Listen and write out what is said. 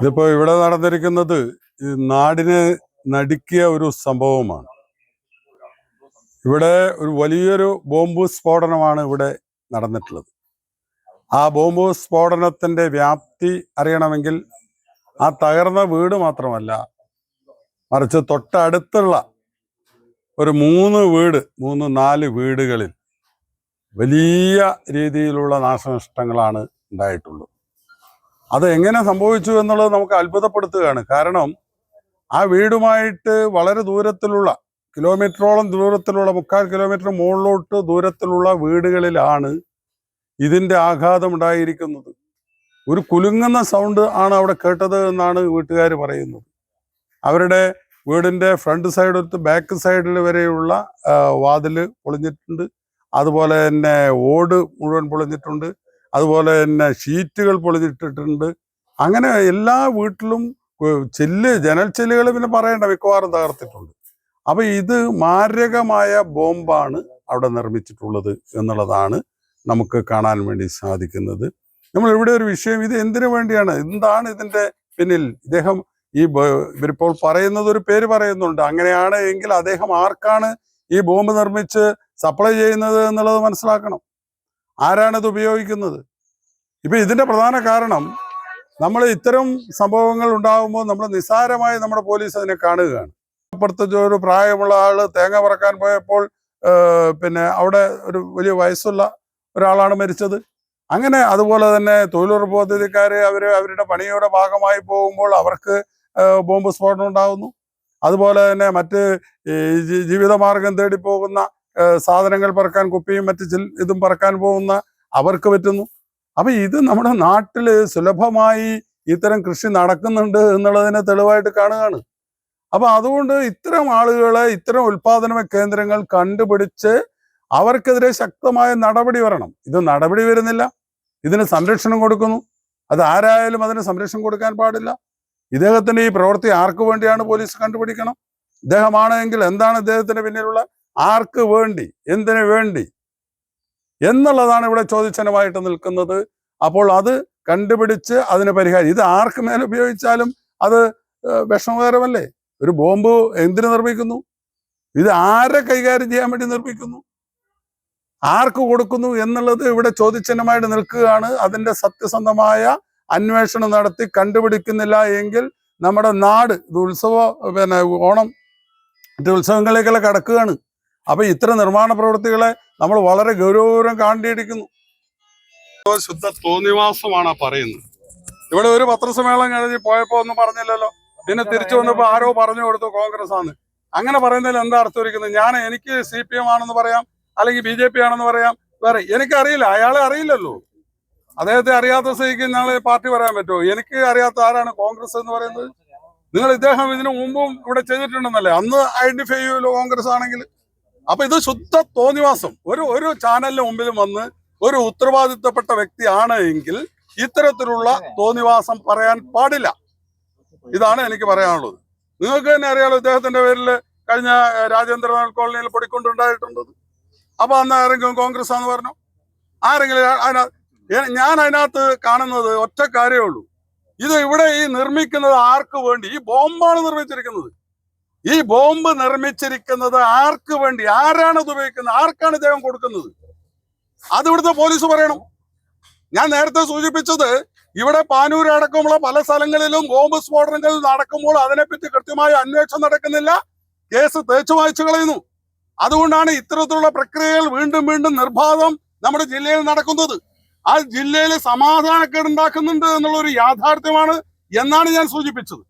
ഇതിപ്പോ ഇവിടെ നടന്നിരിക്കുന്നത് നാടിനെ നടുക്കിയ ഒരു സംഭവമാണ്. ഇവിടെ ഒരു വലിയൊരു ബോംബ് സ്ഫോടനമാണ് ഇവിടെ നടന്നിട്ടുള്ളത്. ആ ബോംബ് സ്ഫോടനത്തിന്റെ വ്യാപ്തി അറിയണമെങ്കിൽ ആ തകർന്ന വീട് മാത്രമല്ല മറിച്ച് തൊട്ടടുത്തുള്ള ഒരു മൂന്ന് വീട് മൂന്ന് നാല് വീടുകളിൽ വലിയ രീതിയിലുള്ള നാശനഷ്ടങ്ങളാണ് ഉണ്ടായിട്ടുള്ളത്. അത് എങ്ങനെ സംഭവിച്ചു എന്നുള്ളത് നമുക്ക് അത്ഭുതപ്പെടുത്തുകയാണ്. കാരണം ആ വീടുമായിട്ട് വളരെ ദൂരത്തിലുള്ള കിലോമീറ്ററോളം ദൂരത്തിലുള്ള മുക്കാൽ കിലോമീറ്റർ മുകളിലോട്ട് ദൂരത്തിലുള്ള വീടുകളിലാണ് ഇതിന്റെ ആഘാതം ഉണ്ടായിരിക്കുന്നത്. ഒരു കുലുങ്ങുന്ന സൗണ്ട് ആണ് അവിടെ കേട്ടത് എന്നാണ് വീട്ടുകാർ പറയുന്നത്. അവരുടെ വീടിന്റെ ഫ്രണ്ട് സൈഡ് എടുത്ത് ബാക്ക് സൈഡിൽ വരെയുള്ള വാതിൽ പൊളിഞ്ഞിട്ടുണ്ട്. അതുപോലെ തന്നെ ഓട് മുഴുവൻ പൊളിഞ്ഞിട്ടുണ്ട്. അതുപോലെ തന്നെ ഷീറ്റുകൾ പൊളിഞ്ഞിട്ടിട്ടുണ്ട്. അങ്ങനെ എല്ലാ വീട്ടിലും ചെല്ല് ജനൽ ചെല്ലുകൾ പിന്നെ പറയേണ്ട മിക്കവാറും തകർത്തിട്ടുണ്ട്. അപ്പോൾ ഇത് മാരകമായ ബോംബാണ് അവിടെ നിർമ്മിച്ചിട്ടുള്ളത് എന്നുള്ളതാണ് നമുക്ക് കാണാൻ വേണ്ടി സാധിക്കുന്നത്. നമ്മൾ ഇവിടെ ഒരു വിഷയം ഇത് എന്തിനു വേണ്ടിയാണ്? എന്താണ് ഇതിന്റെ പിന്നിൽ? ഇദ്ദേഹം ഈ ഇവരിപ്പോൾ പറയുന്നത് ഒരു പേര് പറയുന്നുണ്ട്. അങ്ങനെയാണ് എങ്കിൽ അദ്ദേഹം ആർക്കാണ് ഈ ബോംബ് നിർമ്മിച്ച് സപ്ലൈ ചെയ്യുന്നത് എന്നുള്ളത് മനസ്സിലാക്കണം. ആരാണിത് ഉപയോഗിക്കുന്നത്? ഇപ്പൊ ഇതിന്റെ പ്രധാന കാരണം നമ്മൾ ഇത്തരം സംഭവങ്ങൾ ഉണ്ടാകുമ്പോൾ നമ്മൾ നിസ്സാരമായി നമ്മുടെ പോലീസ് അതിനെ കാണുകയാണ്. അപ്പുറത്ത് ഒരു പ്രായമുള്ള ആൾ തേങ്ങ പറക്കാൻ പോയപ്പോൾ പിന്നെ അവിടെ ഒരു വലിയ വയസ്സുള്ള ഒരാളാണ് മരിച്ചത്. അങ്ങനെ അതുപോലെ തന്നെ തൊഴിലുറപ്പ് പദ്ധതിക്കാർ അവർ അവരുടെ പണിയുടെ ഭാഗമായി പോകുമ്പോൾ അവർക്ക് ബോംബ് സ്ഫോടനം ഉണ്ടാകുന്നു അതുപോലെ തന്നെ മറ്റ് ജീവിതമാർഗം തേടി പോകുന്ന സാധനങ്ങൾ പറക്കാൻ കുപ്പിയും മറ്റ് ചിൽ- ഇതും പറക്കാൻ പോകുന്ന അവർക്ക് പറ്റുന്നു. അപ്പൊ ഇത് നമ്മുടെ നാട്ടിൽ സുലഭമായി ഇത്തരം കൃഷി നടക്കുന്നുണ്ട് എന്നുള്ളതിനെ തെളിവായിട്ട് കാണുകയാണ്. അപ്പൊ അതുകൊണ്ട് ഇത്തരം ആളുകളെ ഇത്തരം ഉൽപാദന കേന്ദ്രങ്ങൾ കണ്ടുപിടിച്ച് അവർക്കെതിരെ ശക്തമായ നടപടി വരണം. ഇത് നടപടി വരുന്നില്ല. ഇതിന് സംരക്ഷണം കൊടുക്കുന്നു. അത് ആരായാലും അതിന് സംരക്ഷണം കൊടുക്കാൻ പാടില്ല. ഇദ്ദേഹത്തിന്റെ ഈ പ്രവൃത്തി ആർക്കു വേണ്ടിയാണ് പോലീസ് കണ്ടുപിടിക്കണം? ഇദ്ദേഹമാണെങ്കിൽ എന്താണ് ഇദ്ദേഹത്തിന് പിന്നിലുള്ള ആർക്ക് വേണ്ടി? എന്തിനു വേണ്ടി? എന്നുള്ളതാണ് ഇവിടെ ചോദ്യചനമായിട്ട് നിൽക്കുന്നത്. അപ്പോൾ അത് കണ്ടുപിടിച്ച് അതിന് പരിഹാരം. ഇത് ആർക്ക് മേലെ ഉപയോഗിച്ചാലും അത് വിഷമകരമല്ലേ? ഒരു ബോംബ് എന്തിനു നിർമ്മിക്കുന്നു? ഇത് ആരെ കൈകാര്യം ചെയ്യാൻ വേണ്ടി നിർമ്മിക്കുന്നു? ആർക്ക് കൊടുക്കുന്നു എന്നുള്ളത് ഇവിടെ ചോദ്യചിഹ്നമായിട്ട് നിൽക്കുകയാണ്. അതിന്റെ സത്യസന്ധമായ അന്വേഷണം നടത്തി കണ്ടുപിടിക്കുന്നില്ല എങ്കിൽ നമ്മുടെ നാട് ഇത് ഉത്സവ പിന്നെ ഓണം മറ്റു ഉത്സവങ്ങളിലേക്കെല്ലാം കടക്കുകയാണ്. അപ്പൊ ഇത്തരം നിർമ്മാണ പ്രവൃത്തികളെ നമ്മൾ വളരെ ഗൗരവപൂർവം കാണേണ്ടിയിരിക്കുന്നു. ശുദ്ധ തോന്നിവാസമാണ് പറയുന്നത്. ഇവിടെ ഒരു പത്രസമ്മേളനം കഴിഞ്ഞ് പോയപ്പോ ഒന്നും പറഞ്ഞില്ലല്ലോ. പിന്നെ തിരിച്ചു വന്നപ്പോ ആരോ പറഞ്ഞു കൊടുത്തു കോൺഗ്രസ് ആണ് അങ്ങനെ പറയുന്നതിൽ എന്താ അർത്ഥം ഇരിക്കുന്നത്? ഞാൻ എനിക്ക് സി പി എം ആണെന്ന് പറയാം അല്ലെങ്കിൽ ബി ജെ പി ആണെന്ന് പറയാം വേറെ എനിക്കറിയില്ല അയാളെ അറിയില്ലല്ലോ. അദ്ദേഹത്തെ അറിയാത്ത സ്ഥിതിക്ക് ഞങ്ങൾ പാർട്ടി പറയാൻ പറ്റുമോ? എനിക്ക് അറിയാത്ത ആരാണ് കോൺഗ്രസ് എന്ന് പറയുന്നത്? നിങ്ങൾ ഇദ്ദേഹം ഇതിനു മുമ്പും ഇവിടെ ചെയ്തിട്ടുണ്ടെന്നല്ലേ? അന്ന് ഐഡന്റിഫൈ ചെയ്യുമല്ലോ കോൺഗ്രസ് ആണെങ്കിൽ അപ്പൊ ഇത് ശുദ്ധ തോന്നിവാസം. ഒരു ഒരു ചാനലിന് മുമ്പിലും വന്ന് ഒരു ഉത്തരവാദിത്തപ്പെട്ട വ്യക്തിയാണ് എങ്കിൽ ഇത്തരത്തിലുള്ള തോന്നിവാസം പറയാൻ പാടില്ല. ഇതാണ് എനിക്ക് പറയാനുള്ളത്. നിങ്ങൾക്ക് തന്നെ അറിയാലോ ഇദ്ദേഹത്തിന്റെ പേരിൽ കഴിഞ്ഞ രാജേന്ദ്രനാഥ് കോളനിയിൽ പൊടിക്കൊണ്ടുണ്ടായിട്ടുണ്ടത് അപ്പൊ അന്ന് ആരെങ്കിലും കോൺഗ്രസ് ആന്ന് പറഞ്ഞു? ആരെങ്കിലും ഞാൻ അതിനകത്ത് കാണുന്നത് ഒറ്റ കാര്യമേ ഉള്ളൂ. ഇത് ഇവിടെ ഈ നിർമ്മിക്കുന്നത് ആർക്ക് വേണ്ടി? ഈ ബോംബാണ് നിർമ്മിച്ചിരിക്കുന്നത്. ഈ ബോംബ് നിർമ്മിച്ചിരിക്കുന്നത് ആർക്ക് വേണ്ടി? ആരാണ് ഇത് ഉപയോഗിക്കുന്നത്? ആർക്കാണ് ഇദ്ദേഹം കൊടുക്കുന്നത്? അത് ഇവിടുത്തെ പോലീസ് പറയണം. ഞാൻ നേരത്തെ സൂചിപ്പിച്ചത് ഇവിടെ പാനൂർ അടക്കമുള്ള പല സ്ഥലങ്ങളിലും ബോംബ് സ്ഫോടനങ്ങൾ നടക്കുമ്പോൾ അതിനെപ്പറ്റി കൃത്യമായ അന്വേഷണം നടക്കുന്നില്ല. കേസ് തേച്ചു വായിച്ചു കളയുന്നു. അതുകൊണ്ടാണ് ഇത്തരത്തിലുള്ള പ്രക്രിയകൾ വീണ്ടും വീണ്ടും നിർബാധം നമ്മുടെ ജില്ലയിൽ നടക്കുന്നത്. ആ ജില്ലയിൽ സമാധാനക്കേട് ഉണ്ടാക്കുന്നുണ്ട് എന്നുള്ള ഒരു യാഥാർത്ഥ്യമാണ് എന്നാണ് ഞാൻ സൂചിപ്പിച്ചത്.